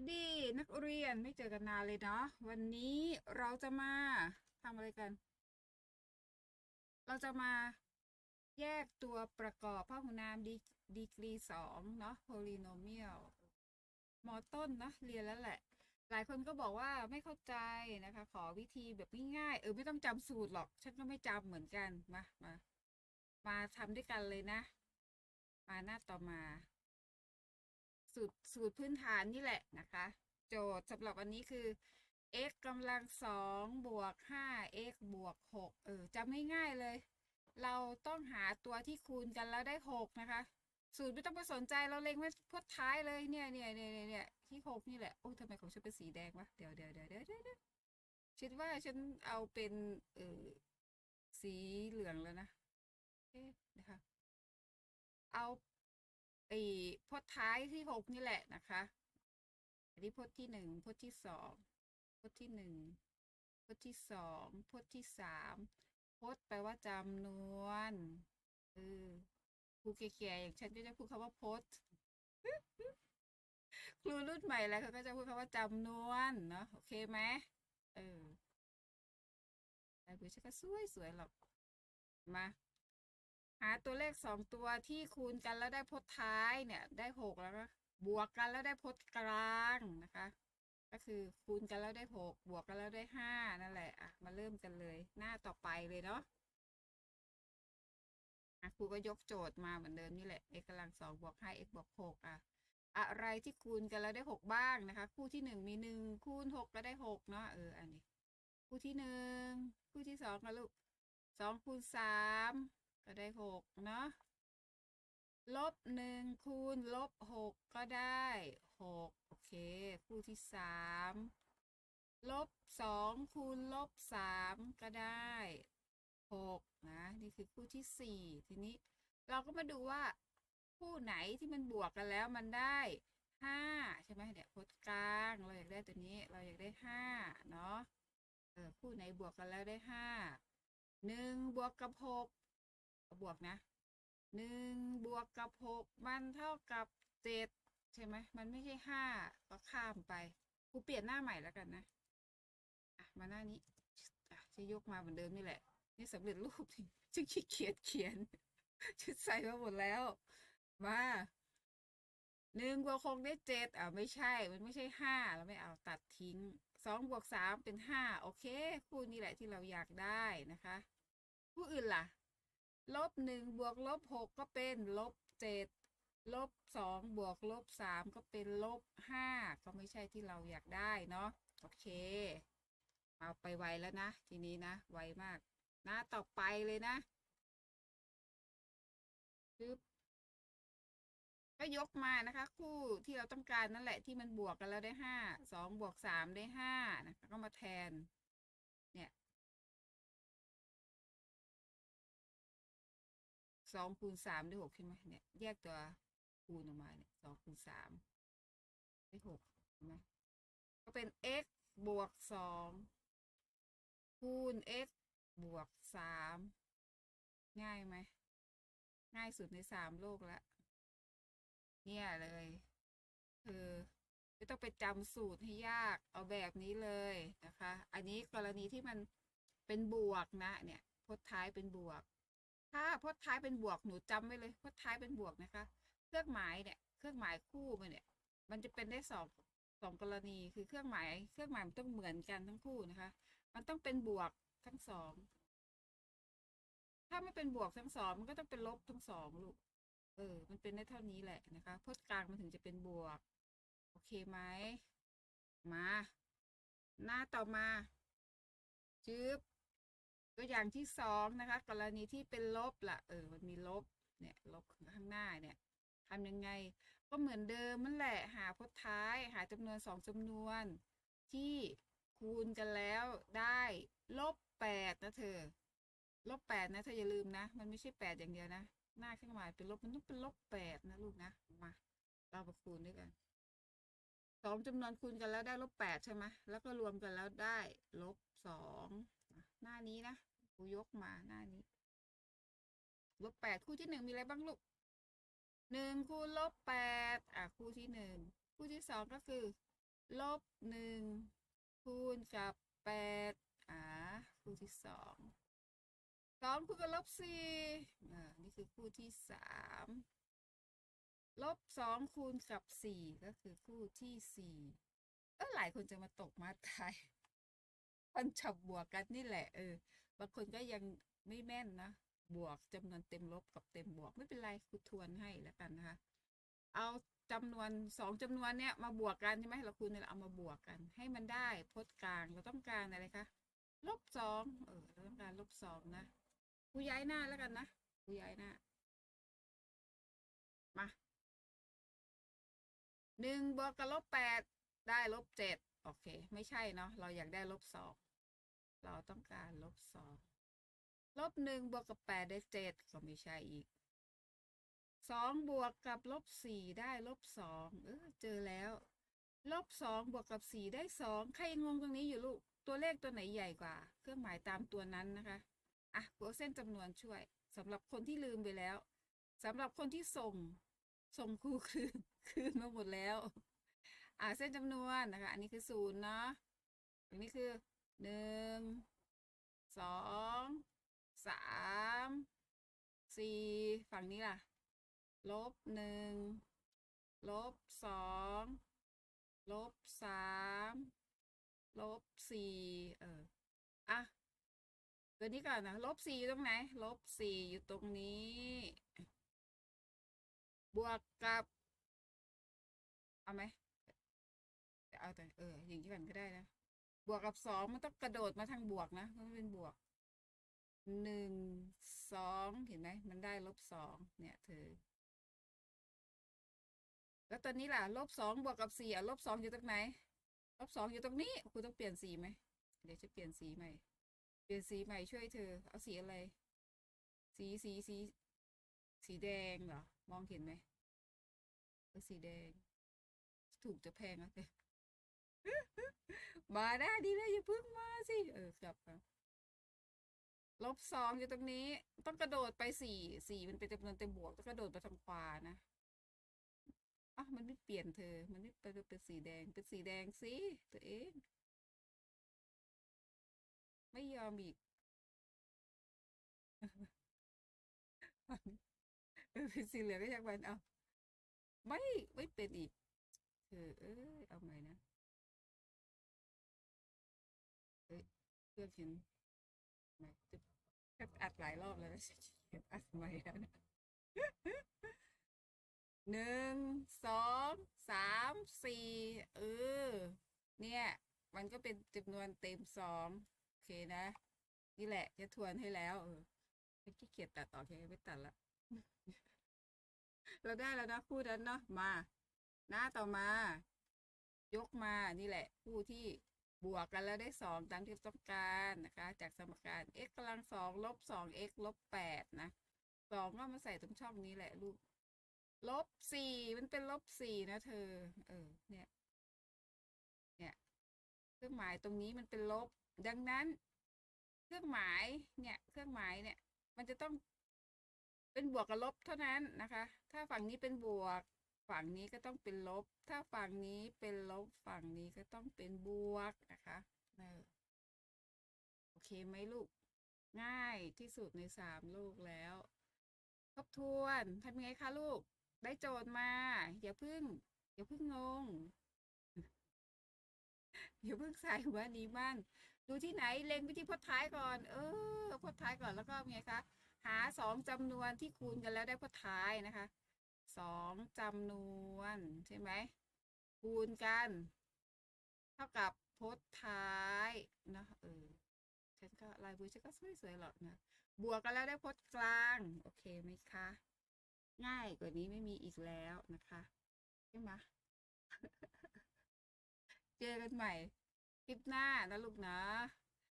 วัสดีนักเรียนไม่เจอกันนานเลยเนาะวันนี้เราจะมาทำอะไรกัน เราจะมาแยกตัวประกอบพหุนามดีดีกรีสองเนาะ polynomial มอต้นนะเรียนแล้วแหละ หลายคนก็บอกว่าไม่เข้าใจนะคะ ขอวิธีแบบง่ายๆเออไม่ต้องจำสูตรหรอก ฉันก็ไม่จำเหมือนกัน มามามาทำด้วยกันเลยนะ มาหน้าต่อมา สูตรสูตรพื้นฐานนี่แหละนะคะ โจทย์สำหรับวันนี้คือ x กำลังสองบวกห้า x บวกหกเออจำง่ายๆเลย เราต้องหาตัวที่คูณกันแล้วได้หกนะคะ สูตรไม่ต้องไปสนใจเราเล็งไว้พดท้ายเลยเนี่ยเนี่ยเนี่ยเนี่ยที่หกนี่แหละโอ้ทำไมของฉันเป็นสีแดงวะเดี๋ยวเดี๋ยวเดี๋ยวเดี๋ยวเดี๋ยวเดี๋ยวคิดว่าฉันเอาเป็นเออสีเหลืองแล้วนะเอ๊ะนะคะเอา ไอ้พจน์ท้ายที่หกนี่แหละนะคะอันนี้พจน์ที่หนึ่งพจน์ที่สองพจน์ที่หนึ่งพจน์ที่สองพจน์ที่สามพจน์แปลว่าจำนวนเออครูแก่ๆอย่างฉันก็จะพูดคำว่าพจน์ครูรุ่นใหม่แล้วเขาก็จะพูดคำว่าจำนวนเนาะโอเคไหมเออแต่เบื่อฉันก็สวยสวยๆหรอกมา หาตัวเลขสองตัวที่คูณกันแล้วได้พจน์ท้ายเนี่ย ได้หกแล้วก็บวกกันแล้วได้พจน์กลางนะคะ ก็คือคูณกันแล้วได้หกบวกกันแล้วได้ห้านั่นแหละอะมาเริ่มกันเลย หน้าต่อไปเลยเนาะอะครูก็ยกโจทย์มาเหมือนเดิมนี่แหละ x กำลังสองบวกห้า x บวกหกอะอะไรที่คูณกันแล้วได้หกบ้างนะคะ คู่ที่หนึ่งมีหนึ่งคูณหกก็ได้หกเนาะเอออันนี้ คู่ที่หนึ่งคู่ที่สองนะลูกสองคูณสาม ก็ได้หกเนาะลบหนึ่งคูณลบหกก็ได้หกโอเค คู่ที่สามลบสองคูณลบสามก็ได้หกนะนี่คือคู่ที่สี่ทีนี้เราก็มาดูว่า คู่ไหนที่มันบวกกันแล้วมันได้ห้าใช่ไหมเนี่ยพจน์กลางเราอยากได้ตัวนี้เราอยากได้ห้าเนาะเออคู่ไหนบวกกันแล้วได้ห้าหนึ่งบวกกับหก บวกนะหนึ่งบวกกับหกมันเท่ากับเจ็ดใช่ไหมมันไม่ใช่ห้าก็ข้ามไปครูเปลี่ยนหน้าใหม่แล้วกันนะอะมาหน้านี้อะจะยกมาเหมือนเดิมนี่แหละ นี่สำเร็จรูปจึงขี้เกียจเขียนชุดใส่มาหมดแล้ว มาหนึ่งบวกหกได้เจ็ดอ่าไม่ใช่ มันไม่ใช่ห้าเราไม่เอาตัดทิ้งสองบวกสามเป็นห้าโอเค คู่นี้แหละที่เราอยากได้นะคะ คู่อื่นล่ะ ลบหนึ่งบวกลบหกก็เป็นลบเจ็ดลบสองบวกลบสามก็เป็นลบห้าก็ไม่ใช่ที่เราอยากได้เนาะโอเค เอาไปไวแล้วนะ ทีนี้นะ ไวมากหน้าต่อไปเลยนะปึ๊บก็ยกมานะคะ คู่ที่เราต้องการนั่นแหละที่มันบวกกันแล้วได้ห้าสองบวกสามได้ห้านะคะก็มาแทน เนี่ย สองคูณสามได้หกใช่ไหมเนี่ย แยกตัวคูณออกมาเนี่ยสองคูณสามได้หกเห็นไหมก็เป็น x บวกสองคูณ x บวกสามง่ายไหม ง่ายสุดในสามโลกล้วเนี่ยเลย คือไม่ต้องไปจำสูตรให้ยาก เอาแบบนี้เลยนะคะ อันนี้กรณีที่มันเป็นบวกนะ เนี่ยพจน์ท้ายเป็นบวก ถ้าพจน์ท้ายเป็นบวกหนูจำไว้เลยพจน์ท้ายเป็นบวกนะคะ เครื่องหมายเนี่ยเครื่องหมายคู่มันเนี่ย มันจะเป็นได้สองสองกรณีคือเครื่องหมาย เครื่องหมายมันต้องเหมือนกันทั้งคู่นะคะ มันต้องเป็นบวกทั้งสองถ้าไม่เป็นบวกทั้งสองมันก็ต้องเป็นลบทั้งสองลูกเออ มันเป็นได้เท่านี้แหละนะคะพจน์กลางมันถึงจะเป็นบวก โอเคไหมมา หน้าต่อมา จึบ ตัวอย่างที่สองนะคะ กรณีที่เป็นลบล่ะเออมันมีลบเนี่ยลบข้างหน้าเนี่ยทำยังไงก็เหมือนเดิมมันแหละหาพจน์ท้าย หาจำนวนสองจำนวน ที่คูณกันแล้วได้ลบแปดนะเธอลบแปดนะเธออย่าลืมนะ มันไม่ใช่แปดอย่างเดียวนะ หน้าเครื่องหมายเป็นลบมันต้องเป็นลบแปดนะลูกนะมาเรามาคูณด้วยกันสองจำนวนคูณกันแล้วได้ลบแปดใช่ไหมแล้วก็รวมกันแล้วได้ลบสอง หน้านี้นะกูยกมาหน้านี้ลบแปดคู่ที่หนึ่งมีอะไรบ้างลูกหนึ่งคูณลบแปดอะคู่ที่หนึ่งคู่ที่สองก็คือ ลบหนึ่งคูณกับแปดอ่าคู่ที่สองสองคูณกับลบสี่อ่านี่คือคู่ที่สามลบสองคูณกับสี่ก็คือคู่ที่สี่เออหลายคนจะมาตกมาตาย มันฉับบวกกันนี่แหละ เออบางคนก็ยังไม่แม่นนะบวกจำนวนเต็มลบกับเต็มบวกไม่เป็นไรครูทวนให้แล้วกันนะคะ เอาจำนวนสองจำนวนเนี้ยมาบวกกันใช่ไหมเราคูณเนี่ยเอามาบวกกัน ให้มันได้พจน์กลางเราต้องการอะไรคะลบสองเออเราต้องการลบสองนะครูย้ายหน้าแล้วกันนะครูย้ายหน้า มาหนึ่งบวกกับลบแปดได้ลบเจ็ด โอเค ไม่ใช่เนาะเราอยากได้ลบสองเราต้องการลบสองลบหนึ่งบวกกับแปดได้เจ็ดก็ไม่ใช่อีกสองบวกกับลบสี่ได้ลบสองเออเจอแล้วลบสองบวกกับสี่ได้สองใครงงตรงนี้อยู่ลูกตัวเลขตัวไหนใหญ่กว่า เครื่องหมายตามตัวนั้นนะคะอะกูเอาเส้นจำนวนช่วยสำหรับคนที่ลืมไปแล้วสำหรับคนที่ส่งส่งครูคืนคืนมาหมดแล้ว อะเส้นจำนวนนะคะ อันนี้คือศูนย์เนาะอันนี้คือหนึ่งสองสามสี่ฝั่งนี้ล่ะ ลบหนึ่งลบสองลบสามลบสี่เอออะตัวนี้ก่อนนะลบสี่อยู่ตรงไหน ลบสี่อยู่ตรงนี้ บวกกับ เอาไหม เอาแต่เออ อย่างนี้ก่อนก็ได้นะ บวกกับสองมันต้องกระโดดมาทางบวกนะมันเป็นบวกหนึ่งสองเห็นไหมมันได้ลบสองเนี่ยเธอ แล้วตอนนี้ล่ะลบสองบวกกับสี่อะลบสองอยู่ตรงไหนลบสองอยู่ตรงนี้คุณต้องเปลี่ยนสีไหมเดี๋ยวจะเปลี่ยนสีใหม่ เปลี่ยนสีใหม่ช่วยเธอ เอาสีอะไร สีสีสี สีแดงเหรอ มองเห็นไหมเออสีแดง ถูกจะแพงอะ มาได้ดีเลยอย่าเพิ่งมาสิ เออกลับมาลบสองอยู่ตรงนี้ ต้องกระโดดไปสี่สี่มันเป็นจำนวนเต็มบวกต้องกระโดดไปทางขวานะอะมันไม่เปลี่ยนเธอ มันไม่เป็นเป็นสีแดงเป็นสีแดงสิตัวเอง ไม่ยอมอีกเออเป็นสีเหลืองก็ยังมันเอาไม่ไม่เป็นอีกเออเอ้ยเอาใหม่นะ พื่อนฉันไม่จะอัดหลายรอบแล้วนะอัดใหม่แล้วนะหนึ่งสองสามสี่เออ เนี่ย มันก็เป็นจำนวนเต็มสองโอเคนะ นี่แหละจะทวนให้แล้ว เออไม่ขี้เกียจตัดต่อแค่ไม่ตัดละเราได้แล้วนะคู่นั้นเนาะมา หน้าต่อมา ยกมานี่แหละ คู่ที่ บวกกันแล้วได้สองตามที่ต้องการนะคะ จากสมการ x กำลังสองลบสอง x ลบแปดนะสองก็มาใส่ตรงช่องนี้แหละลูกลบสี่มันเป็นลบสี่นะเธอ เออ เนี่ย เนี่ยเครื่องหมายตรงนี้มันเป็นลบ ดังนั้น เครื่องหมายเนี่ย เครื่องหมายเนี่ย มันจะต้องเป็นบวกกับลบเท่านั้นนะคะ ถ้าฝั่งนี้เป็นบวก ฝั่งนี้ก็ต้องเป็นลบ ถ้าฝั่งนี้เป็นลบฝั่งนี้ก็ต้องเป็นบวกนะคะเออโอเคไหมลูก ง่ายที่สุดในสามลูกแล้ว ทบทวนทำยังไงคะลูก ได้โจทย์มา อย่าเพึ่ง อย่าเพึ่งงง อย่าเพึ่งใส่หัวนี้บ้างดูที่ไหนเล็งไปที่พจน์ท้ายก่อน เออพจน์ท้ายก่อนแล้วก็ไงคะหาสองจำนวนที่คูณกันแล้วได้พจน์ท้ายนะคะ สองจำนวน ใช่ไหมคูณกัน เท่ากับพจน์ท้ายนะเออฉันก็ลายมือฉันก็ไม่สวยหรอกนะ บวกกันแล้วได้พจน์กลาง โอเคไหมคะ ง่ายกว่านี้ไม่มีอีกแล้วนะคะใช่ไหมเจอกันใหม่คลิปหน้านะลูกนะ